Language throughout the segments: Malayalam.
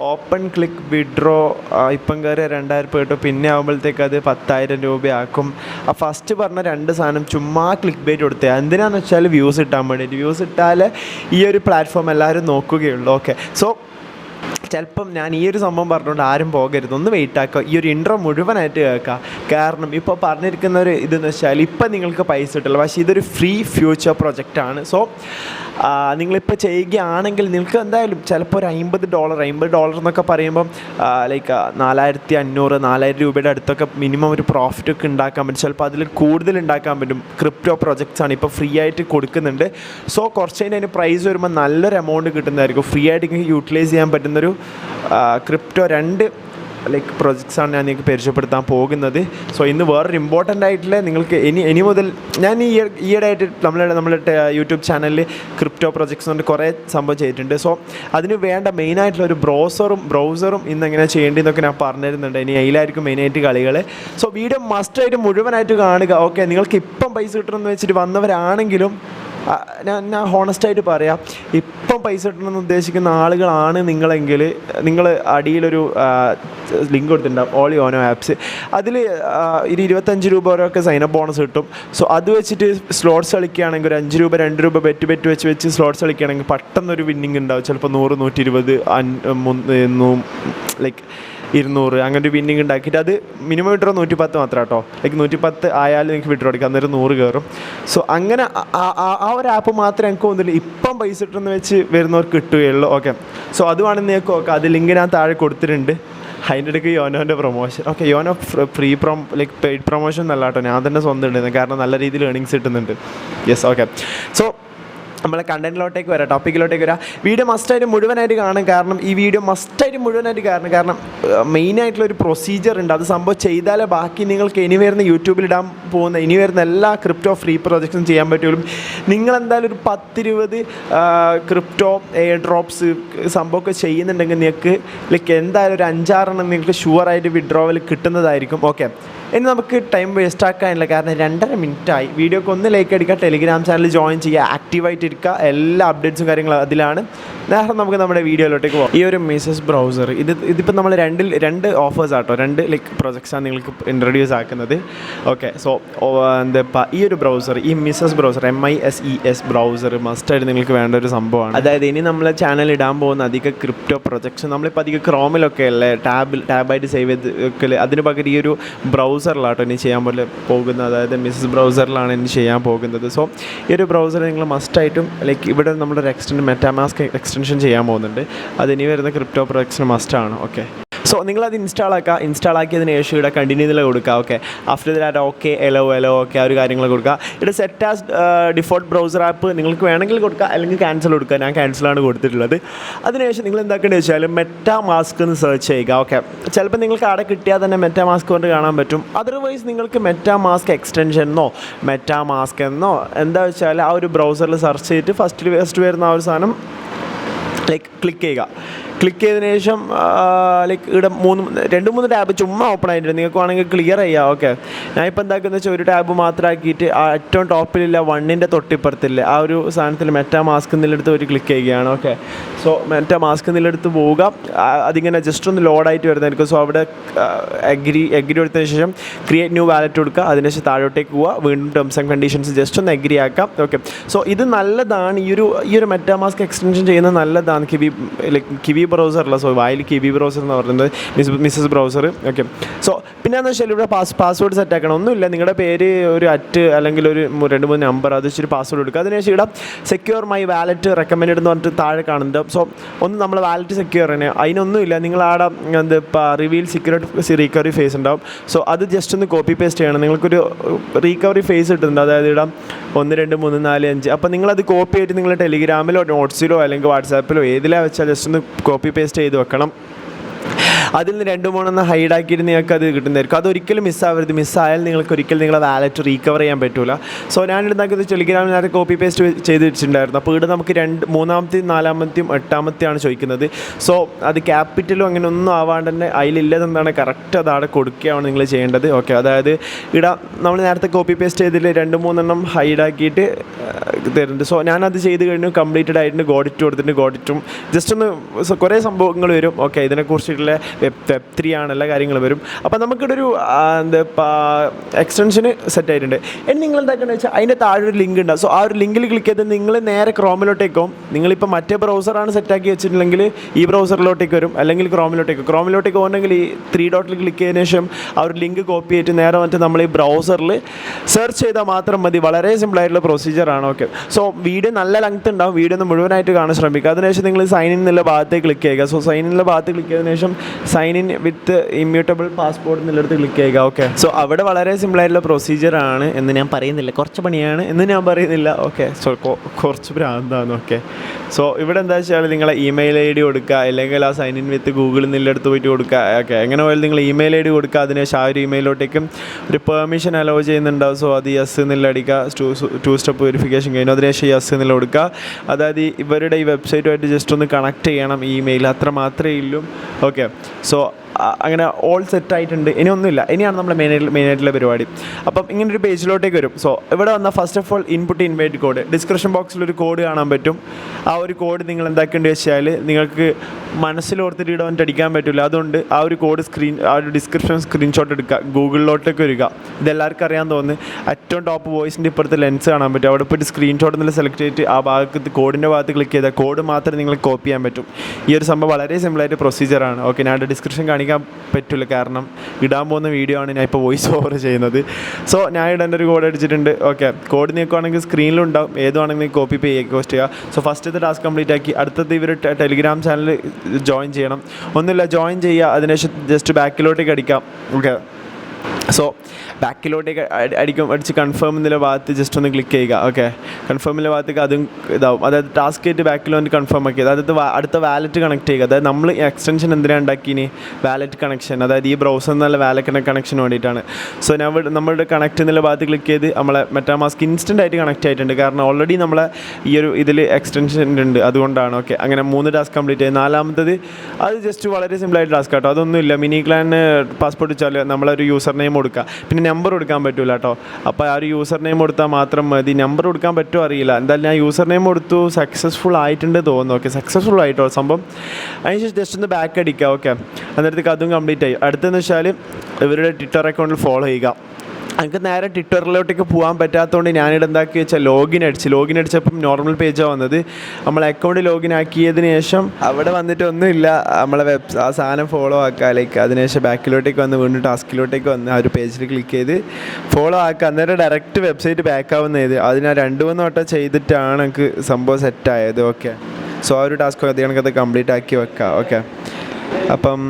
ഓപ്പൺ ക്ലിക്ക് വിഡ്രോ ഇപ്പം കയറിയ രണ്ടായിരം രൂപ കിട്ടും. പിന്നെ ആകുമ്പോഴത്തേക്ക് അത് പത്തായിരം രൂപയാക്കും. ആ ഫസ്റ്റ് പറഞ്ഞ രണ്ട് സാധനം ചുമ്മാ ക്ലിക്ക് ബേറ്റ് കൊടുത്തേ. എന്തിനാന്ന് വെച്ചാൽ വ്യൂസ് കിട്ടാൻ വേണ്ടിയിട്ട്. വ്യൂസ് ഇട്ടാൽ ഈ ഒരു പ്ലാറ്റ്ഫോം എല്ലാവരും നോക്കുകയുള്ളൂ. ഓക്കെ സോ ചിലപ്പം ഞാൻ ഈ ഒരു സംഭവം പറഞ്ഞുകൊണ്ട് ആരും പോകരുത്. ഒന്ന് വെയിറ്റ് ആക്കുക ഈ ഒരു ഇൻട്രോ മുഴുവനായിട്ട് കേൾക്കുക കാരണം ഇപ്പോൾ പറഞ്ഞിരിക്കുന്ന ഒരു ഇതെന്ന് വെച്ചാൽ ഇപ്പം നിങ്ങൾക്ക് പൈസ കിട്ടില്ല. പക്ഷേ ഇതൊരു ഫ്രീ ഫ്യൂച്ചർ പ്രൊജക്റ്റാണ് സോ നിങ്ങളിപ്പോൾ ചെയ്യുകയാണെങ്കിൽ നിങ്ങൾക്ക് എന്തായാലും ചിലപ്പോൾ ഒരു അമ്പത് ഡോളർ അമ്പത് ഡോളർ എന്നൊക്കെ പറയുമ്പം ലൈക്ക് നാലായിരത്തി അഞ്ഞൂറ് നാലായിരം രൂപയുടെ അടുത്തൊക്കെ മിനിമം ഒരു പ്രോഫിറ്റ് ഒക്കെ ഉണ്ടാക്കാൻ പറ്റും. ചിലപ്പോൾ അതിൽ കൂടുതൽ ഉണ്ടാക്കാൻ പറ്റും. ക്രിപ്റ്റോ പ്രൊജക്ട്സ് ആണ് ഇപ്പോൾ ഫ്രീ ആയിട്ട് കൊടുക്കുന്നുണ്ട്. സോ കുറച്ച് കഴിഞ്ഞ് അതിന് പ്രൈസ് വരുമ്പോൾ നല്ലൊരു എമൗണ്ട് കിട്ടുന്നതായിരിക്കും. ഫ്രീ ആയിട്ട് യൂട്ടിലൈസ് ചെയ്യാൻ പറ്റുന്നൊരു ക്രിപ്റ്റോ രണ്ട് ലൈക്ക് പ്രൊജക്ട്സാണ് ഞാൻ നിങ്ങൾക്ക് പരിചയപ്പെടുത്താൻ പോകുന്നത്. സോ ഇന്ന് വേറൊരു ഇമ്പോർട്ടന്റ് ആയിട്ടുള്ള നിങ്ങൾക്ക് ഇനി ഇനി മുതൽ ഞാൻ ഈ ഈയിടെ ആയിട്ട് നമ്മളുടെ നമ്മളുടെ യൂട്യൂബ് ചാനലിൽ ക്രിപ്റ്റോ പ്രൊജക്ട്സ് കൊണ്ട് കുറേ സംഭവം ചെയ്തിട്ടുണ്ട്. സോ അതിന് വേണ്ട മെയിനായിട്ടുള്ള ഒരു ബ്രൗസറും ബ്രൗസറും ഇന്ന് എങ്ങനെ ചെയ്യേണ്ടതെന്നൊക്കെ ഞാൻ പറഞ്ഞിരുന്നുണ്ട്. ഇനി അതിലായിരിക്കും മെയിനായിട്ട് കളികൾ സോ വീഡിയോ മസ്റ്റായിട്ട് മുഴുവനായിട്ട് കാണുക. ഓക്കെ നിങ്ങൾക്ക് ഇപ്പം പൈസ കിട്ടണമെന്ന് വെച്ചിട്ട് വന്നവരാണെങ്കിലും ഞാൻ ഞാൻ ഹോണസ്റ്റായിട്ട് പറയാം. ഇപ്പം പൈസ കിട്ടണമെന്ന് ഉദ്ദേശിക്കുന്ന ആളുകളാണ് നിങ്ങളെങ്കിൽ നിങ്ങൾ അടിയിലൊരു ലിങ്ക് കൊടുത്തിട്ടുണ്ടാവും ഓൾ യോനോ ആപ്സ് അതിൽ ഒരു ഇരുപത്തഞ്ച് രൂപ വരെയൊക്കെ സൈനപ്പ് ബോണസ് കിട്ടും. സോ അത് വെച്ചിട്ട് സ്ലോട്ട്സ് കളിക്കുകയാണെങ്കിൽ ഒരു അഞ്ച് രൂപ രണ്ട് രൂപ ബെറ്റ് ബെറ്റ് വെച്ച് വെച്ച് സ്ലോട്ട്സ് കളിക്കുകയാണെങ്കിൽ പെട്ടെന്നൊരു വിന്നിങ് ഉണ്ടാവും. ചിലപ്പോൾ നൂറ് നൂറ്റി ഇരുപത് ലൈക്ക് ഇരുന്നൂറ്. അങ്ങനെ ഒരു വിന്നിങ് ഉണ്ടാക്കിയിട്ട് അത് മിനിമം വിഡ്രോ നൂറ്റി പത്ത് മാത്രം കേട്ടോ. ലൈക്ക് നൂറ്റി പത്ത് ആയാലും എനിക്ക് വിഡ്രോ അടിക്കാം അന്നേരം നൂറ് കയറും. സോ അങ്ങനെ ആ- ഒരു ആപ്പ് മാത്രമേ എനിക്ക് തോന്നുന്നില്ല. ഇപ്പം പൈസ ഇട്ടെന്ന് വെച്ച് വരുന്നവർക്ക് കിട്ടുകയുള്ളൂ. ഓക്കെ സോ അതുവാണെന്ന് നിങ്ങൾക്ക് ഓക്കെ അത് ലിങ്ക് ഞാൻ താഴെ കൊടുത്തിട്ടുണ്ട്. അതിന്റെ ഇടയ്ക്ക് യോനോന്റെ promotion okay YONO free prom like paid promotion എന്നല്ല കേട്ടോ. ഞാൻ തന്നെ സ്വന്തം ഇടുന്നത്. കാരണം നല്ല രീതിയിൽ ഏണിങ്സ് കിട്ടുന്നുണ്ട്. യെസ് ഓക്കെ സോ നമ്മളെ കണ്ടന്റിലോട്ടേക്ക് വരാം ടോപ്പിക്കിലോട്ടേക്ക് വരാം. വീഡിയോ മസ്റ്റായിട്ട് മുഴുവനായിട്ട് കാണും കാരണം ഈ വീഡിയോ മസ്റ്റായിട്ട് മുഴുവനായിട്ട് കാരണം കാരണം മെയിനായിട്ടുള്ള ഒരു പ്രൊസീജിയർ ഉണ്ട്. അത് സംഭവം ചെയ്താലേ ബാക്കി നിങ്ങൾക്ക് ഇനി വരുന്ന യൂട്യൂബിൽ ഇടാൻ പോകുന്ന ഇനി വരുന്ന എല്ലാ ക്രിപ്റ്റോ ഫ്രീ പ്രൊജക്ട്സും ചെയ്യാൻ പറ്റുള്ളൂ. നിങ്ങൾ എന്തായാലും ഒരു പത്തിരുപത് ക്രിപ്റ്റോ എയർ ഡ്രോപ്സ് സംഭവമൊക്കെ ചെയ്യുന്നുണ്ടെങ്കിൽ നിങ്ങൾക്ക് ലൈക്ക് എന്തായാലും ഒരു അഞ്ചാറെണ്ണം നിങ്ങൾക്ക് ഷുവറായിട്ട് വിഡ്രോവൽ കിട്ടുന്നതായിരിക്കും. ഓക്കെ ഇനി നമുക്ക് ടൈം വേസ്റ്റ് ആക്കാനില്ല കാരണം രണ്ടര മിനിറ്റായി വീഡിയോക്ക് ഒന്ന് ലൈക്ക് അടിക്കുക ടെലിഗ്രാം ചാനൽ ജോയിൻ ചെയ്യുക ആക്റ്റീവായിട്ട് ഇരിക്കുക എല്ലാ അപ്ഡേറ്റ്സും കാര്യങ്ങളും അതിലാണ്. നേരം നമുക്ക് നമ്മുടെ വീഡിയോയിലോട്ടേക്ക് പോകാം. ഈ ഒരു മിസസ് ബ്രൗസർ ഇത് ഇതിപ്പോൾ നമ്മൾ രണ്ടിൽ രണ്ട് ഓഫേഴ്സ് ആട്ടോ. രണ്ട് ലൈക്ക് പ്രൊജക്ട്സാണ് നിങ്ങൾക്ക് ഇൻട്രൊഡ്യൂസ് ആക്കുന്നത്. ഓക്കെ സോ എന്താ ഈ ഒരു ബ്രൗസർ ഈ Mises browser M I S E S browser മസ്റ്റായിട്ട് നിങ്ങൾക്ക് വേണ്ട ഒരു സംഭവമാണ്. അതായത് ഇനി നമ്മൾ ചാനൽ ഇടാൻ പോകുന്ന അധിക ക്രിപ്റ്റോ പ്രൊജക്ട്സ് നമ്മളിപ്പോൾ അധികം ക്രോമിലൊക്കെ അല്ലേ ടാബിൽ ടാബായിട്ട് സേവ് ചെയ്ത് വെക്കൽ അതിന് പകരം ഈ ഒരു ബ്രൗസറിലാട്ടോ ഇനി ചെയ്യാൻ പോലെ പോകുന്നത്. അതായത് മിസസ് ബ്രൗസറിലാണ് ഇനി ചെയ്യാൻ പോകുന്നത്. സോ ഈ ഒരു ബ്രൗസർ നിങ്ങൾ മസ്റ്റായിട്ടും ലൈക്ക് ഇവിടെ നമ്മുടെ ഒരു എക്സ്റ്റൻഡ് മെറ്റാമാസ്ക് എക്സ്റ്റൻഷൻ ചെയ്യാൻ പോകുന്നുണ്ട്. അത് ഇനി വരുന്ന ക്രിപ്റ്റോ പ്രൊഡക്ട്സിന് മസ്റ്റാണ് ഓക്കെ സോ നിങ്ങളത് ഇൻസ്റ്റാൾ ആക്കിയതിന് ശേഷം ഇവിടെ കണ്ടിന്യൂ ഇതിൽ കൊടുക്കുക. Okay after that okay allow allow okay ആ ഒരു കാര്യങ്ങൾ കൊടുക്കുക. ഇവിടെ set as default browser app നിങ്ങൾക്ക് വേണമെങ്കിൽ കൊടുക്കുക. അല്ലെങ്കിൽ ക്യാൻസൽ കൊടുക്കുക. ഞാൻ ക്യാൻസലാണ് കൊടുത്തിട്ടുള്ളത്. അതിനുശേഷം നിങ്ങൾ എന്താക്കേണ്ടത് വെച്ചാൽ മെറ്റാ മാസ്ക് എന്ന് സെർച്ച് ചെയ്യുക. ഓക്കെ ചിലപ്പോൾ നിങ്ങൾക്ക് അവിടെ കിട്ടിയാൽ തന്നെ മെറ്റാ മാസ്ക് കൊണ്ട് കാണാൻ പറ്റും. അതർവൈസ് നിങ്ങൾക്ക് മെറ്റാ മാസ്ക് എക്സ്റ്റൻഷൻ എന്നോ മെറ്റാ മാസ്ക് എന്നോ എന്താ വെച്ചാൽ ആ ഒരു ബ്രൗസറിൽ സെർച്ച് ചെയ്തിട്ട് ഫസ്റ്റ് ഫസ്റ്റ് വരുന്ന ആ ഒരു സാധനം ലൈക്ക് ക്ലിക്ക് ചെയ്യുക. ക്ലിക്ക് ചെയ്തതിന് ശേഷം ലൈക്ക് ഇവിടെ മൂന്ന് രണ്ട് മൂന്ന് ടാബ് ചുമ്മാ ഓപ്പൺ ആയിട്ടുണ്ട്. നിങ്ങൾക്ക് വേണമെങ്കിൽ ക്ലിയർ ചെയ്യാം. ഓക്കെ ഞാൻ ഇപ്പോൾ എന്താക്കുന്നത് വെച്ചാൽ ഒരു ടാബ് മാത്രമാക്കിയിട്ട് ഏറ്റവും ടോപ്പിലില്ല വണ്ണിന്റെ തൊട്ടിപ്പുറത്തില്ല. ആ ഒരു സാധനത്തിൽ മെറ്റാ മാസ്ക് എന്നുള്ളടുത്ത് ഒരു ക്ലിക്ക് ചെയ്യുകയാണ്. ഓക്കെ സോ മെറ്റാ മാസ്ക് എന്നുള്ളടുത്ത് പോവുക അതിങ്ങനെ ജസ്റ്റ് ഒന്ന് ലോഡായിട്ട് വരുന്നതായിരിക്കും. സോ അവിടെ എഗ്രി അഗ്രി കൊടുത്തതിന് ശേഷം ക്രിയേറ്റ് ന്യൂ വാലറ്റ് കൊടുക്കുക. അതിനുശേഷം താഴോട്ടേക്ക് പോവുക. വീണ്ടും ടേംസ് ആൻഡ് കണ്ടീഷൻസ് ജസ്റ്റ് ഒന്ന് എഗ്രി ആക്കാം. ഓക്കെ സോ ഇത് നല്ലതാണ്. ഈ ഒരു ഈ ഒരു മെറ്റാ മാസ്ക് എക്സ്റ്റൻഷൻ ചെയ്യുന്നത് നല്ലതാണ്. കിവി ലൈക്ക് കിവി ബ്രൗസറല്ല സോ വായിൽ കിവി ബ്രൗസർ എന്ന് പറയുന്നത് miss Mises browser okay so പിന്നെ എന്ന് വെച്ചാൽ ഇവിടെ പാസ് പാസ്വേഡ് സെറ്റ് ആക്കണം. ഒന്നുമില്ല. നിങ്ങളുടെ പേര് ഒരു അറ്റ് അല്ലെങ്കിൽ ഒരു രണ്ട് മൂന്ന് നമ്പർ അത് വെച്ചൊരു പാസ്വേഡ് കൊടുക്കുക അതിനുശേഷം ഇവിടെ സെക്യൂർ മൈ വാലറ്റ് റെക്കമെൻഡ് എന്ന് പറഞ്ഞിട്ട് താഴെ കാണുന്നുണ്ട്. സോ ഒന്ന് നമ്മൾ വാലറ്റ് സെക്യൂർ തന്നെ അതിനൊന്നുമില്ല. നിങ്ങൾ ആടെ എന്ത് റിവീൽ സെക്യൂരിറ്റി റീകവറി ഫേസ് ഉണ്ടാവും. സോ അത് ജസ്റ്റ് ഒന്ന് കോപ്പി പേസ്റ്റ് ചെയ്യണം. നിങ്ങൾക്കൊരു റീകവറി ഫേസ് കിട്ടുന്നുണ്ട്. അതായത് ഇവിടെ ഒന്ന് രണ്ട് മൂന്ന് നാല് അഞ്ച്. അപ്പോൾ നിങ്ങളത് കോപ്പി ആയിട്ട് നിങ്ങൾ ടെലിഗ്രാമിലോ നോട്ട്സിലോ അല്ലെങ്കിൽ വാട്സാപ്പിലോ ഏതിലാ വെച്ചാൽ ജസ്റ്റ് ഒന്ന് കോപ്പി പേസ്റ്റ് ചെയ്ത് വെക്കണം. അതിൽ നിന്ന് രണ്ട് മൂന്നെണ്ണം ഹൈഡ് ആക്കിയിട്ട് നിങ്ങൾക്ക് അത് കിട്ടുന്നതായിരിക്കും അതൊരിക്കലും മിസ്സാവരുത് മിസ്സായാൽ നിങ്ങൾക്ക് ഒരിക്കലും നിങ്ങളെ വാലറ്റ് റീകവർ ചെയ്യാൻ പറ്റില്ല സോ ഞാൻ ഉണ്ടാക്കിയത് ടെലിഗ്രാമിൽ നേരത്തെ കോപ്പി പേസ്റ്റ് ചെയ്ത് വെച്ചിട്ടുണ്ടായിരുന്നു. അപ്പോൾ ഇവിടെ നമുക്ക് രണ്ട് മൂന്നാമത്തെയും നാലാമത്തെയും എട്ടാമത്തെയാണ് ചോദിക്കുന്നത്. സോ അത് ക്യാപിറ്റലും അങ്ങനെ ഒന്നും ആവാണ്ട് തന്നെ അതിലില്ലതെന്താണ് കറക്റ്റ് അത് അവിടെ കൊടുക്കുകയാണ് നിങ്ങൾ ചെയ്യേണ്ടത്. ഓക്കെ അതായത് ഇവിടെ നമ്മൾ നേരത്തെ കോപ്പി പേസ്റ്റ് ചെയ്തിൽ രണ്ട് മൂന്നെണ്ണം ഹൈഡ് ആക്കിയിട്ട് തരുന്നുണ്ട്. സോ ഞാനത് ചെയ്ത് കഴിഞ്ഞു കംപ്ലീറ്റഡ് ആയിട്ടുണ്ട്. ഗോഡിറ്റ് കൊടുത്തിട്ടുണ്ട് ഗോഡിറ്റും ജസ്റ്റ് ഒന്ന് കുറേ സംഭവങ്ങൾ വരും. ഓക്കെ ഇതിനെക്കുറിച്ചിട്ടുള്ള വെബ് വെബ് ത്രീ ആണ് എല്ലാ കാര്യങ്ങളും വരും. അപ്പോൾ നമുക്കിവിടെ ഒരു എന്താ എക്സ്റ്റൻഷന് സെറ്റ് ആയിട്ടുണ്ട്. ഇനി നിങ്ങൾ എന്താക്കണമെന്ന് വെച്ചാൽ അതിന്റെ താഴെ ഒരു ലിങ്ക് ഉണ്ടാവും സോ ആ ഒരു ലിങ്കിൽ ക്ലിക്ക് ചെയ്ത് നിങ്ങൾ നേരെ ക്രോമിലോട്ടേക്കും നിങ്ങളിപ്പോൾ മറ്റേ ബ്രൗസറാണ് സെറ്റാക്കി വെച്ചിട്ടുണ്ടെങ്കിൽ ഈ ബ്രൗസറിലോട്ടേക്ക് വരും. അല്ലെങ്കിൽ ക്രോമിലോട്ടേക്ക് ക്രോമിലോട്ടേക്ക് പോകണമെങ്കിൽ ഈ ത്രീ ഡോട്ടിൽ ക്ലിക്ക് ചെയ്തതിന് ശേഷം ആ ഒരു ലിങ്ക് കോപ്പി ചെയ്തിട്ട് നേരെ മറ്റേ നമ്മൾ ഈ ബ്രൗസറിൽ സെർച്ച് ചെയ്താൽ മാത്രം മതി. വളരെ സിമ്പിളായിട്ടുള്ള പ്രൊസീജിയറാണ് ഓക്കെ സോ വീഡിയോ നല്ല ലെങ്ത് ഉണ്ടാവും. വീഡിയോ ഒന്ന് മുഴുവനായിട്ട് കാണാൻ ശ്രമിക്കുക. അതിനുശേഷം നിങ്ങൾ സൈൻ ഇൻ എന്നുള്ള ഭാഗത്തേക്ക് ക്ലിക്ക് ചെയ്യുക. സോ സൈൻ ഇൻ ഭാഗത്ത് ക്ലിക്ക് ചെയ്തതിനു ശേഷം sign in with Immutable passport എന്നുള്ളിടത്ത് ക്ലിക്ക് ചെയ്യുക ഓക്കെ സോ അവിടെ വളരെ സിമ്പിൾ ആയിട്ടുള്ള പ്രൊസീജിയർ ആണ് എന്ന് ഞാൻ പറയുന്നില്ല. കുറച്ച് പണിയാണ് എന്ന് ഞാൻ പറയുന്നില്ല. ഓക്കെ സോ കുറച്ച് ഭ്രാന്താണ് ഓക്കെ സോ ഇവിടെ എന്താ വെച്ചാൽ നിങ്ങളെ ഇമെയിൽ ഐ ഡി കൊടുക്കുക അല്ലെങ്കിൽ ആ സൈൻ ഇൻ വിത്ത് ഗൂഗിളിൽ നിന്ന് എടുത്ത് പോയിട്ട് കൊടുക്കുക ഓക്കെ എങ്ങനെ പോയാലും നിങ്ങൾ ഇമെയിൽ ഐ ഡി കൊടുക്കുക അതിനുശേഷം ആ ഒരു ഇമെയിലോട്ടേക്കും ഒരു പെർമിഷൻ അലോ ചെയ്യുന്നുണ്ടാവും. സോ അത് യെസ് എന്നുള്ള അടിക്കുക ടു സ്റ്റെപ്പ് വെരിഫിക്കേഷൻ കഴിഞ്ഞു. അതിനുശേഷം യെസ് എന്നുള്ള കൊടുക്കുക. അതായത് ഇവരുടെ ഈ വെബ്സൈറ്റുമായിട്ട് ജസ്റ്റ് ഒന്ന് കണക്ട് ചെയ്യണം ഇമെയിൽ അത്ര മാത്രമേ ഉള്ളൂ. ഓക്കെ സോ അങ്ങനെ ഓൾ സെറ്റ് ആയിട്ടുണ്ട്. ഇനി ഒന്നുമില്ല. ഇനിയാണ് നമ്മുടെ മെയിൻ മെയിനായിട്ടുള്ള പരിപാടി. അപ്പം ഇങ്ങനൊരു പേജിലോട്ടേക്ക് വരും. സോ ഇവിടെ വന്ന first of all input invite code description ബോക്സിൽ ഒരു കോഡ് കാണാൻ പറ്റും. ആ ഒരു കോഡ് നിങ്ങൾ എന്താക്കേണ്ടി വെച്ചാൽ നിങ്ങൾക്ക് മനസ്സിലോർത്തിട്ട് വന്നിട്ട് അടിക്കാൻ പറ്റില്ല അതുകൊണ്ട് ആ ഒരു കോഡ് സ്ക്രീൻ ആ ഒരു ഡിസ്ക്രിപ്ഷൻ സ്ക്രീൻഷോട്ട് എടുക്കുക. ഗൂഗിളിലോട്ടേക്ക് വരിക. ഇതെല്ലാവർക്കും അറിയാൻ തോന്നുന്നു. ഏറ്റവും ടോപ്പ് വോയിസിന്റെ ഇപ്പുറത്തെ ലെൻസ് കാണാൻ പറ്റും. അവിടെ പോയിട്ട് സ്ക്രീൻഷോട്ട് എന്നുള്ള സെലക്ട് ചെയ്തിട്ട് ആ ഭാഗത്ത് കോഡിന്റെ ഭാഗത്ത് ക്ലിക്ക് ചെയ്താൽ കോഡ് മാത്രമേ നിങ്ങൾ കോപ്പി ചെയ്യാൻ പറ്റും. ഈ ഒരു സംഭവം വളരെ സിമ്പിളായിട്ട് പ്രൊസീജിയറാണ് ഓക്കെ ഞാൻ ഡിസ്ക്രിപ്ഷൻ കാണിക്കാൻ പറ്റില്ല കാരണം ഇടാൻ പോകുന്ന വീഡിയോ ആണ് ഞാൻ ഇപ്പോൾ വോയിസ് ഓവർ ചെയ്യുന്നത്. സോ ഞാൻ ഇടേണ്ട ഒരു കോഡ് അടിച്ചിട്ടുണ്ട്. ഓക്കെ കോഡ് നീക്കുവാണെങ്കിൽ സ്ക്രീനിലുണ്ടാവും ഏതുവാണെങ്കിൽ കോപ്പി പേ പോസ്റ്റ് ചെയ്യുക സോ ഫസ്റ്റത്തെ ടാസ്ക് കംപ്ലീറ്റ് ആക്കി അടുത്തത് ഇവർ ടെലിഗ്രാം ചാനൽ ജോയിൻ ചെയ്യണം. ഒന്നുമില്ല ജോയിൻ ചെയ്യുക അതിനുശേഷം ജസ്റ്റ് ബാക്കിലോട്ടേക്ക് അടിക്കാം. ഓക്കെ സോ ബാക്കിലോട്ടേക്ക് അടി- അടിക്കും അടിച്ച് കൺഫേം എന്നുള്ള ഭാഗത്ത് ജസ്റ്റ് ഒന്ന് ക്ലിക്ക് ചെയ്യുക. ഓക്കെ കൺഫേം എന്നുള്ള ഭാഗത്തേക്ക് അതും ഇതാവും. അതായത് ടാസ്ക് ആയിട്ട് ബാക്കിൽ വന്ന് കൺഫേം ആക്കിയത് അതായത് അടുത്ത വാലറ്റ് കണക്ട് ചെയ്യുക. അതായത് നമ്മൾ എക്സ്റ്റൻഷൻ എന്തിനാണ് ഉണ്ടാക്കിനി വാലറ്റ് കണക്ഷൻ അതായത് ഈ ബ്രൗസർ എന്നുള്ള വാലറ്റ് കണക്ഷൻ വേണ്ടിയിട്ടാണ്. സോ ഞാൻ നമ്മളുടെ കണക്ട് എന്നുള്ള ഭാഗത്ത് ക്ലിക്ക് ചെയ്ത് നമ്മളെ മെറ്റാമാസ്ക് ഇൻസ്റ്റന്റ് ആയിട്ട് കണക്ട് ആയിട്ടുണ്ട്. കാരണം ഓൾറെഡി നമ്മളെ ഈ ഒരു ഇതിൽ എക്സ്റ്റൻഷൻ ഉണ്ട്. അതുകൊണ്ടാണ്. ഓക്കെ അങ്ങനെ മൂന്ന് ടാസ്ക് കംപ്ലീറ്റ് ചെയ്ത് നാലാമത്തത് അത് ജസ്റ്റ് വളരെ സിമ്പിളായിട്ട് ടാസ്ക് കേട്ടോ അതൊന്നുമില്ല. മിനി ക്ലാൻ പാസ്പോർട്ട് വെച്ചാൽ നമ്മളൊരു യൂസർ നെയിം കൊടുക്കുക പിന്നെ നമ്പർ കൊടുക്കാൻ പറ്റില്ല കേട്ടോ അപ്പോൾ ആ ഒരു യൂസർ നെയിം കൊടുത്താൽ മാത്രം മതി. നമ്പർ കൊടുക്കാൻ പറ്റുമോ അറിയില്ല. എന്തായാലും ഞാൻ യൂസർ നെയിം കൊടുത്തു. സക്സസ്ഫുൾ ആയിട്ടുണ്ട് തോന്നുന്നു. ഓക്കെ സക്സസ്ഫുൾ ആയിട്ടോ സംഭവം? അതിനുശേഷം ജസ്റ്റ് ഒന്ന് ബാക്ക് അടിക്കുക ഓക്കെ അന്നേരത്തേക്ക് അതും കംപ്ലീറ്റ് ആയി. അടുത്തെന്ന് വെച്ചാൽ ഇവരുടെ ട്വിറ്റർ അക്കൗണ്ടിൽ ഫോളോ ചെയ്യുക. എനിക്ക് നേരെ ട്വിറ്ററിലോട്ടേക്ക് പോകാൻ പറ്റാത്തതുകൊണ്ട് ഞാനിവിടെ എന്താക്കി വെച്ചാൽ ലോഗിൻ അടിച്ച്. ലോഗിൻ അടിച്ചപ്പം നോർമൽ പേജാണ് വന്നത്. നമ്മൾ അക്കൗണ്ട് ലോഗിൻ ആക്കിയതിന് ശേഷം അവിടെ വന്നിട്ട് ഒന്നുമില്ല. നമ്മളെ വെബ് ആ സാധനം ഫോളോ ആക്കുക ലൈക്ക് അതിനുശേഷം ബാക്കിലോട്ടേക്ക് വന്ന് വീണ്ടും ടാസ്കിലോട്ടേക്ക് വന്ന് ആ ഒരു പേജിൽ ക്ലിക്ക് ചെയ്ത് ഫോളോ ആക്കുക അന്നേരം ഡയറക്റ്റ് വെബ്സൈറ്റ് ബാക്ക് ആവുന്നത് അത് ഞാൻ രണ്ട് മൂന്ന് വട്ടം ചെയ്തിട്ടാണ് എനിക്ക് സംഭവം സെറ്റായത് ഓക്കെ സോ ആ ഒരു ടാസ്ക് അത് കണക്കത് കംപ്ലീറ്റ് ആക്കി വെക്കാം. ഓക്കെ അപ്പം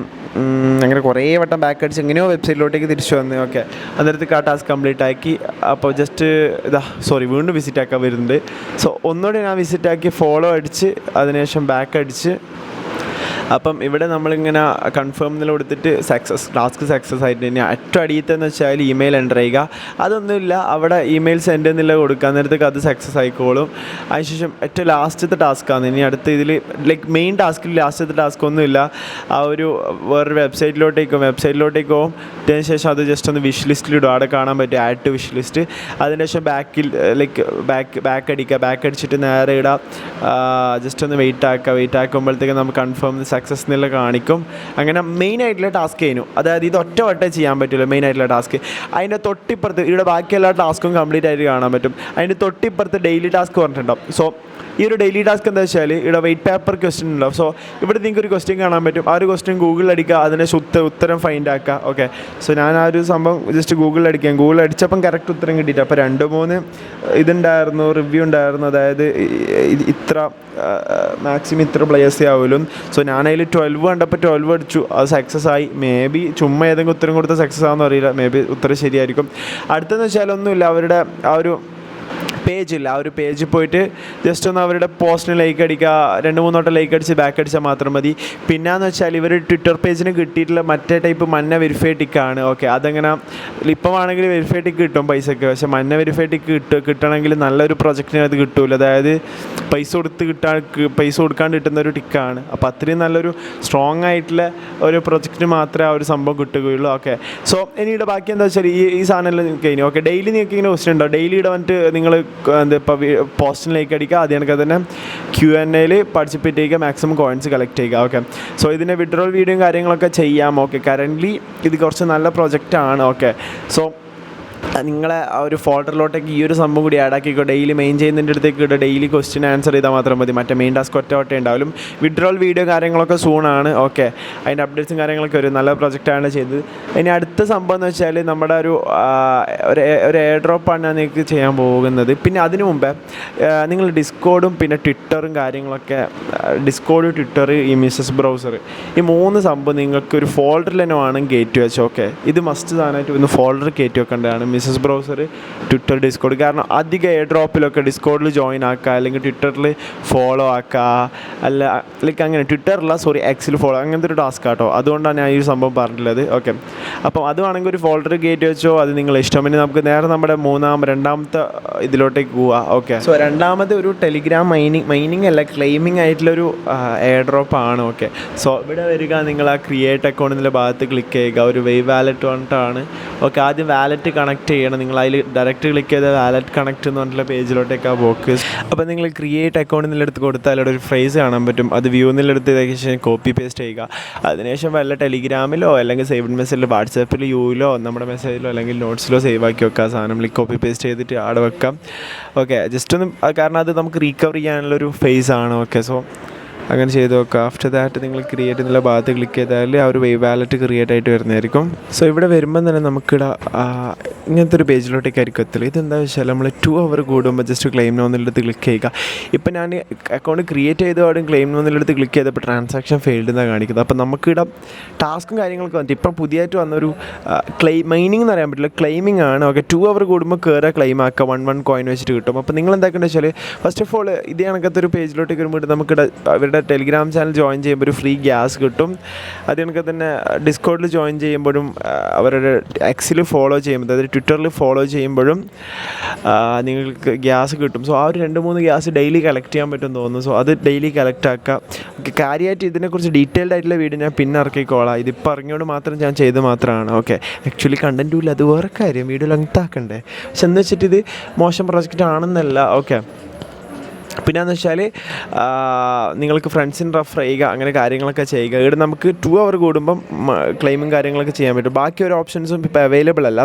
അങ്ങനെ കുറേ വട്ടം ബാക്ക് അടിച്ച് എങ്ങനെയോ വെബ്സൈറ്റിലോട്ടേക്ക് തിരിച്ചു വന്നു. ഓക്കെ അന്നേരത്തേക്ക് ആ ടാസ്ക് കംപ്ലീറ്റ് ആക്കി. അപ്പോൾ ജസ്റ്റ് ഇതാ സോറി വീണ്ടും വിസിറ്റ് ആക്കാൻ വരുന്നുണ്ട്. സോ ഒന്നുകൂടി ഞാൻ വിസിറ്റ് ആക്കി ഫോളോ അടിച്ച് അതിനുശേഷം ബാക്ക് അടിച്ച് അപ്പം ഇവിടെ നമ്മളിങ്ങനെ കൺഫേം എന്നുള്ള കൊടുത്തിട്ട് സക്സസ് ടാസ്ക് സക്സസ് ആയിട്ട് ഇനി ഏറ്റവും അടിയത്തെന്ന് വെച്ചാൽ ഇമെയിൽ എന്റർ ചെയ്യുക. അതൊന്നുമില്ല അവിടെ ഇമെയിൽ സെൻഡ് എന്നുള്ള കൊടുക്കുക അന്നേരത്തേക്ക് അത് സക്സസ് ആയിക്കോളും. അതിനുശേഷം ഏറ്റവും ലാസ്റ്റത്തെ ടാസ്ക്കാണ് ഇനി അടുത്ത ഇതിൽ ലൈക്ക് മെയിൻ ടാസ്കിൽ ലാസ്റ്റത്തെ ടാസ്ക് ഒന്നുമില്ല. ആ ഒരു വേറൊരു വെബ്സൈറ്റിലോട്ടേക്കും വെബ്സൈറ്റിലോട്ടേക്ക് അതിന് ശേഷം അത് ജസ്റ്റ് ഒന്ന് വിഷ് ലിസ്റ്റിൽ ഇടും അവിടെ കാണാൻ പറ്റും ആഡ് ടു വിഷ് ലിസ്റ്റ് അതിന് ശേഷം ബാക്കിൽ ലൈക്ക് ബാക്ക് ബാക്ക് അടിക്കുക. ബാക്ക് അടിച്ചിട്ട് നേരെ ഇടാം. ജസ്റ്റ് ഒന്ന് വെയിറ്റ് ആക്കുക. വെയിറ്റ് ആക്കുമ്പോഴത്തേക്ക് നമുക്ക് കൺഫേം എന്നുള്ള കാണിക്കും. അങ്ങനെ മെയിൻ ആയിട്ടുള്ള ടാസ്ക് കഴിഞ്ഞു അതായത് ഇത് ഒറ്റ വട്ടേ ചെയ്യാൻ പറ്റില്ല മെയിൻ ആയിട്ടുള്ള ടാസ്ക് അതിന്റെ തൊട്ടിപ്പുറത്ത് ഇവിടെ ബാക്കി എല്ലാ ടാസ്കും കംപ്ലീറ്റ് ആയിട്ട് കാണാൻ പറ്റും. അതിന്റെ തൊട്ടിപ്പുറത്ത് ഡെയിലി ടാസ്ക് പറഞ്ഞിട്ടുണ്ടാവും. സോ ഈ ഒരു ഡെയിലി ടാസ്ക് എന്താ വെച്ചാൽ ഇവിടെ വെയിറ്റ് പേപ്പർ ക്വസ്റ്റ്യൻ ഉണ്ടാവും സോ ഇവിടെ നിങ്ങൾക്ക് ഒരു ക്വസ്റ്റ്യൻ കാണാൻ പറ്റും. ആ ഒരു ക്വസ്റ്റ്യൻ ഗൂഗിളിൽ അടിക്കുക അതിനെ ശുദ്ധ ഉത്തരം ഫൈൻഡ് ആക്കുക. ഓക്കെ സോ ഞാൻ ആ ഒരു സംഭവം ജസ്റ്റ് ഗൂഗിളിൽ അടിക്കാം ഗൂഗിൾ അടിച്ചപ്പം കറക്റ്റ് ഉത്തരം കിട്ടിയിട്ട്. അപ്പോൾ രണ്ട് മൂന്ന് ഇതുണ്ടായിരുന്നു റിവ്യൂ ഉണ്ടായിരുന്നു. അതായത് ഇത്ര മാക്സിമം ഇത്ര പ്ലേയേഴ്സേ ആവുമല്ലോ സോ ഞാനതിൽ ട്വൽവ് കണ്ടപ്പോൾ ട്വൽവ് അടിച്ചു. അത് സക്സസ് ആയി. മേ ബി ചുമ്മാ ഏതെങ്കിലും ഉത്തരം കൊടുത്ത സക്സസ് ആണെന്ന് അറിയില്ല. മേ ബി ഉത്തരം ശരിയായിരിക്കും. അടുത്തെന്ന് വെച്ചാൽ ഒന്നുമില്ല. അവരുടെ ആ ഒരു പേജ് ഇല്ല ആ ഒരു പേജിൽ പോയിട്ട് ജസ്റ്റ് ഒന്ന് അവരുടെ പോസ്റ്റിന് ലൈക്ക് അടിക്കുക രണ്ട് മൂന്നോട്ടം ലൈക്ക് അടിച്ച് ബാക്ക് അടിച്ചാൽ മാത്രം മതി. പിന്നെയെന്ന് വെച്ചാൽ ഇവർ ട്വിറ്റർ പേജിന് കിട്ടിയിട്ടുള്ള മറ്റേ ടൈപ്പ് മഞ്ഞ വെരിഫൈ ടിക്കാണ് ഓക്കെ അതങ്ങനെ ഇപ്പം ആണെങ്കിൽ വെരിഫൈ ടിക്ക് കിട്ടും പൈസക്ക്. പക്ഷേ മഞ്ഞ വെരിഫൈ ടിക്ക് കിട്ടും കിട്ടണമെങ്കിൽ നല്ലൊരു പ്രൊജക്റ്റിന് അത് കിട്ടൂല. അതായത് പൈസ കൊടുത്ത് കിട്ടാൻ പൈസ കൊടുക്കാണ്ട് കിട്ടുന്ന ഒരു ടിക്കാണ് അപ്പോൾ അത്രയും നല്ലൊരു സ്ട്രോങ് ആയിട്ടുള്ള ഒരു പ്രൊജക്റ്റിന് മാത്രമേ ആ ഒരു സംഭവം കിട്ടുകയുള്ളൂ. ഓക്കെ സോ ഇനിയുടെ ബാക്കി എന്താ വെച്ചാൽ ഈ ഈ സാധനമെല്ലാം നിങ്ങൾക്ക് കഴിഞ്ഞു ഓക്കെ ഡെയിലി നിങ്ങൾക്ക് ഇങ്ങനെ ക്വസ്റ്റ്യൻ ഉണ്ടോ? ഡെയിലി ഇവിടെ വന്നിട്ട് നിങ്ങൾ എന്താ ഇപ്പോൾ പോസ്റ്റിലേക്ക് അടിക്കുക. അത് കണക്ക് തന്നെ ക്യു എൻ എയിൽ പാർട്ടിസിപ്പേറ്റ് ചെയ്യുക മാക്സിമം കോയിൻസ് കളക്ട് ചെയ്യുക. ഓക്കെ സോ ഇതിന്റെ വിഡ്രോൾ വീഡിയോയും കാര്യങ്ങളൊക്കെ ചെയ്യാം. ഓക്കെ കറന്റ്ലി ഇത് കുറച്ച് നല്ല പ്രൊജക്റ്റാണ് ഓക്കെ സോ നിങ്ങളെ ആ ഒരു ഫോൾഡറിലോട്ടേക്ക് ഈ ഒരു സംഭവം കൂടി ആഡ് ആക്കിക്കോ. ഡെയിലി മെയിൻ ചെയ്യുന്നതിന്റെ അടുത്തേക്ക് ഇടുക ഡെയിലി ക്വസ്റ്റ്യൻ ആൻസർ ചെയ്താൽ മാത്രം മതി. മറ്റേ മെയിൻ ടാസ്ക് ഒറ്റ ഉണ്ടാവും വിഡ്രോൾ വീഡിയോ കാര്യങ്ങളൊക്കെ സൂണാണ് ഓക്കെ അതിന്റെ അപ്ഡേറ്റ്സും കാര്യങ്ങളൊക്കെ ഒരു നല്ല പ്രൊജക്റ്റാണ് ചെയ്തത്. ഇനി അടുത്ത സംഭവം എന്ന് വെച്ചാൽ നമ്മുടെ ഒരു ഒരു എയർ ഡ്രോപ്പാണ് ഞാൻ നിങ്ങൾക്ക് ചെയ്യാൻ പോകുന്നത്. പിന്നെ അതിനു മുമ്പേ നിങ്ങൾ ഡിസ്കോഡും പിന്നെ ട്വിറ്ററും കാര്യങ്ങളൊക്കെ ഡിസ്കോഡ് ട്വിറ്റർ ഈ മിസ്സസ് ബ്രൗസർ ഈ മൂന്ന് സംഭവം നിങ്ങൾക്ക് ഒരു ഫോൾഡറിൽ തന്നെ വേണം കയറ്റി വെച്ചോ. ഓക്കെ ഇത് മസ്റ്റ് സാധനമായിട്ട് ഒന്ന് ഫോൾഡർ കയറ്റി വെക്കേണ്ടതാണ്. Mises browser Twitter Discord. കാരണം അധികം എയർ ഡ്രോപ്പിലൊക്കെ ഡിസ്കോഡിൽ ജോയിൻ ആക്കുക അല്ലെങ്കിൽ ട്വിറ്ററിൽ ഫോളോ ആക്കുക അല്ല ലൈക്ക് അങ്ങനെ ട്വിറ്ററില്ല സോറി എക്സിൽ ഫോളോ അങ്ങനത്തെ ഒരു ടാസ്ക് ആട്ടോ. അതുകൊണ്ടാണ് ഞാൻ ഈ ഒരു സംഭവം പറഞ്ഞിട്ടുള്ളത്. ഓക്കെ അപ്പം അതുവാണെങ്കിൽ ഒരു ഫോൾഡർ ഗേറ്റ് വെച്ചോ അത് നിങ്ങൾ ഇഷ്ടം. പിന്നെ നമുക്ക് നേരെ നമ്മുടെ മൂന്നാം രണ്ടാമത്തെ ഇതിലോട്ടേക്ക് പോവാം. ഓക്കെ സോ രണ്ടാമത് ഒരു ടെലിഗ്രാം മൈനിങ് മൈനിങ് അല്ല ക്ലെയിമിംഗ് ആയിട്ടുള്ളൊരു എയർ ഡ്രോപ്പ് ആണ്. ഓക്കെ സോ ഇവിടെ വരിക നിങ്ങൾ ആ ക്രിയേറ്റ് അക്കൗണ്ടിന്റെ ഭാഗത്ത് ക്ലിക്ക് ചെയ്യുക. ഒരു വെയ് വാലറ്റ് വന്നിട്ടാണ്. ഓക്കെ ആദ്യം വാലറ്റ് കണക്ട് ചെയ്യണം. നിങ്ങൾ അതിൽ ഡയറക്റ്റ് ക്ലിക്ക് ചെയ്ത് വാലറ്റ് കണക്ട് എന്ന് പറഞ്ഞിട്ടുള്ള പേജിലോട്ടേക്കാണ് ബോക്ക് അപ്പോൾ നിങ്ങൾ ക്രിയേറ്റ് അക്കൗണ്ട് എന്നുള്ളടുത്ത് കൊടുത്താൽ അവിടെ ഒരു ഫ്രേസ് കാണാൻ പറ്റും. അത് വ്യൂ എന്നുള്ളടുത്ത് ശേഷം കോപ്പി പേസ്റ്റ് ചെയ്യുക. അതിനുശേഷം വല്ല ടെലിഗ്രാമിലോ അല്ലെങ്കിൽ സേവ്ഡ് മെസ്സേജിൽ വാട്സാപ്പിൽ യൂയിലോ നമ്മുടെ മെസ്സേജിലോ അല്ലെങ്കിൽ നോട്ട്സിലോ സേവ് ആക്കി വെക്കുക. സാധനം സാധനം കോപ്പി പേസ്റ്റ് ചെയ്തിട്ട് ആട് വെക്കാം ഓക്കെ ജസ്റ്റ് ഒന്ന് കാരണം അത് നമുക്ക് റീകവർ ചെയ്യാനുള്ളൊരു ഫേസ് ആണ്. ഓക്കെ സോ അങ്ങനെ ചെയ്ത് നോക്കുക ആഫ്റ്റർ ദാറ്റ് നിങ്ങൾ ക്രിയേറ്റ് എന്നുള്ള ഭാഗത്ത് ക്ലിക്ക് ചെയ്താൽ ആ ഒരു വാലറ്റ് ക്രിയേറ്റ് ആയിട്ട് വരുന്നതായിരിക്കും. സോ ഇവിടെ വരുമ്പം തന്നെ നമുക്കിവിടെ ആ, ഇങ്ങനത്തെ ഒരു പേജിലോട്ടേക്കായിരിക്കും എത്തില്ല ഇതെന്താ വെച്ചാൽ നമ്മൾ ടു അവർ കൂടുമ്പോൾ ജസ്റ്റ് ക്ലെയിം നോന്നിലെടുത്ത് ക്ലിക്ക് ചെയ്യുക. ഇപ്പം ഞാൻ അക്കൗണ്ട് ക്രിയേറ്റ് ചെയ്ത പാടും ക്ലെയിം നോന്നിലെടുത്ത് ക്ലിക്ക് ചെയ്തപ്പോൾ ട്രാൻസാക്ഷൻ ഫെയിൽഡ് എന്നാണ് കാണിക്കുന്നത്. അപ്പോൾ നമുക്കിവിടെ ടാസ്കും കാര്യങ്ങളൊക്കെ വന്നിട്ട് ഇപ്പം പുതിയതായിട്ട് വന്നൊരു ക്ലെയിം മൈനിങ് എന്ന് പറയാൻ പറ്റില്ല ക്ലെയിമിംഗ് ആണ്. ഓക്കെ ടു അവർ കൂടുമ്പോൾ കയറുക ക്ലെയിം ആക്കുക വൺ വൺ കോയിൻ വെച്ചിട്ട് കിട്ടും. അപ്പോൾ നിങ്ങൾ എന്താക്കേണ്ടത് വെച്ചാൽ ഫസ്റ്റ് ഓഫ് ഓൾ ഇതേ കണക്കത്തെ ഒരു പേജിലോട്ടേക്ക് വരുമ്പോൾ നമുക്കിവിടെ അവരുടെ ടെലിഗ്രാം ചാനൽ ജോയിൻ ചെയ്യുമ്പോൾ ഒരു ഫ്രീ ഗ്യാസ് കിട്ടും. അത് കണക്ക് തന്നെ ഡിസ്കോഡിൽ ജോയിൻ ചെയ്യുമ്പോഴും അവരുടെ എക്സിൽ ഫോളോ ചെയ്യുമ്പോൾ അതായത് ട്വിറ്ററിൽ ഫോളോ ചെയ്യുമ്പോഴും നിങ്ങൾക്ക് ഗ്യാസ് കിട്ടും. സോ ആ ഒരു രണ്ട് മൂന്ന് ഗ്യാസ് ഡെയിലി കളക്ട് ചെയ്യാൻ പറ്റും തോന്നുന്നു. സോ അത് ഡെയിലി കളക്ട് ആക്കുക ഓക്കെ കാര്യമായിട്ട് ഇതിനെക്കുറിച്ച് ഡീറ്റെയിൽഡ് ആയിട്ടുള്ള വീഡിയോ ഞാൻ പിന്നെ ഇറക്കിക്കോളാം. ഇതിപ്പോൾ ഇറങ്ങിയോട് മാത്രം ഞാൻ ചെയ്ത് മാത്രമാണ്. ഓക്കെ ആക്ച്വലി കണ്ടന്റും ഇല്ല. അത് വേറെ കാര്യം. വീഡിയോ ലെങ്ത് ആക്കണ്ടേ? പക്ഷെ എന്ന് വെച്ചിട്ട് ഇത് മോശം പ്രോജക്റ്റ് ആണെന്നല്ല. ഓക്കെ. പിന്നെ എന്ന് വെച്ചാൽ നിങ്ങൾക്ക് ഫ്രണ്ട്സിന് റെഫർ ചെയ്യുക അങ്ങനെ കാര്യങ്ങളൊക്കെ ചെയ്യുക. ഇവിടെ നമുക്ക് ടു അവർ കൂടുമ്പം ക്ലെയിമും കാര്യങ്ങളൊക്കെ ചെയ്യാൻ പറ്റും. ബാക്കി ഒരു ഓപ്ഷൻസും ഇപ്പോൾ അവൈലബിൾ അല്ല.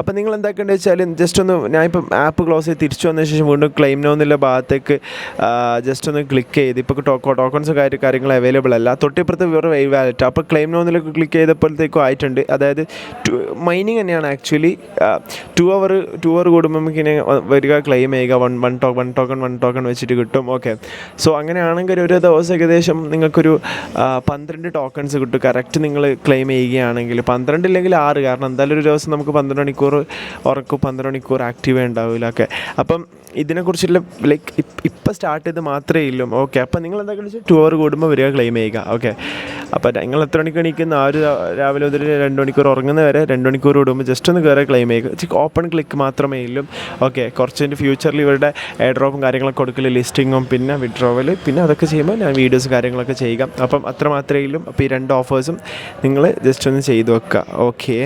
അപ്പോൾ നിങ്ങൾ എന്താക്കേണ്ടത് വെച്ചാൽ ജസ്റ്റ് ഒന്ന് ഞാനിപ്പം ആപ്പ് ക്ലോസ് ചെയ്ത് തിരിച്ചു വന്ന ശേഷം വീണ്ടും ക്ലെയിം നോ ഭാഗത്തേക്ക് ജസ്റ്റ് ഒന്ന് ക്ലിക്ക് ചെയ്ത് ഇപ്പോൾ ടോക്കോ ടോക്കൺസ് കാര്യ കാര്യങ്ങൾ അവൈലബിൾ അല്ല. തൊട്ടിപ്പുറത്ത് വേറെ വാലറ്റ് അപ്പോൾ ക്ലെയിം നോന്നിലേക്ക് ക്ലിക്ക് ചെയ്തപ്പോഴത്തേക്കും ആയിട്ടുണ്ട്. അതായത് മൈനിങ് തന്നെയാണ് actually two hour two hour കൂടുമ്പോൾ നമുക്ക് ഇങ്ങനെ വരിക ക്ലെയിം ചെയ്യുക one one to one token one token വെച്ചിട്ട് കിട്ടും. ഓക്കെ സോ അങ്ങനെയാണെങ്കിൽ ഒരു ദിവസം ഏകദേശം നിങ്ങൾക്കൊരു പന്ത്രണ്ട് ടോക്കൺസ് കിട്ടും. കറക്റ്റ് നിങ്ങൾ ക്ലെയിം ചെയ്യുകയാണെങ്കിൽ പന്ത്രണ്ട് ഇല്ലെങ്കിൽ ആറ്. കാരണം എന്തായാലും ഒരു ദിവസം നമുക്ക് പന്ത്രണ്ട് മണിക്കൂർ ഉറക്കും പന്ത്രണ്ട് മണിക്കൂർ ആക്റ്റീവ് ഉണ്ടാവില്ല. ഓക്കെ അപ്പം ഇതിനെക്കുറിച്ചുള്ള ലൈക്ക് ഇപ്പം സ്റ്റാർട്ട് ചെയ്ത് മാത്രമേ ഇല്ലും ഓക്കെ അപ്പം നിങ്ങൾ എന്താ കളിച്ചാൽ ടു അവർ കൂടുമ്പോൾ വരിക ക്ലെയിം ചെയ്യുക. ഓക്കെ അപ്പോൾ നിങ്ങൾ എത്ര മണിക്ക് എണീക്കുന്ന? ആ ഒരു രാവിലെ മുതൽ രണ്ട് മണിക്കൂർ ഉറങ്ങുന്ന വരെ രണ്ട് മണിക്കൂർ വിടുമ്പോൾ ജസ്റ്റ് ഒന്ന് കയറി ക്ലെയിം ചെയ്യുക ഓപ്പൺ ക്ലിക്ക് മാത്രമേ ഇല്ലും ഓക്കെ കുറച്ച് ഫ്യൂച്ചറിൽ ഇവരുടെ എയർ കാര്യങ്ങളൊക്കെ കൊടുക്കൽ ലിസ്റ്റിങ്ങും പിന്നെ വിഡ്രോവൽ പിന്നെ അതൊക്കെ ചെയ്യുമ്പോൾ ഞാൻ വീഡിയോസ് കാര്യങ്ങളൊക്കെ ചെയ്യുക. അപ്പം അത്ര മാത്രമേ ഇല്ലും അപ്പോൾ ഈ രണ്ട് ഓഫേഴ്സും നിങ്ങൾ ജസ്റ്റ് ഒന്ന് ചെയ്തു വെക്കുക. ഓക്കെ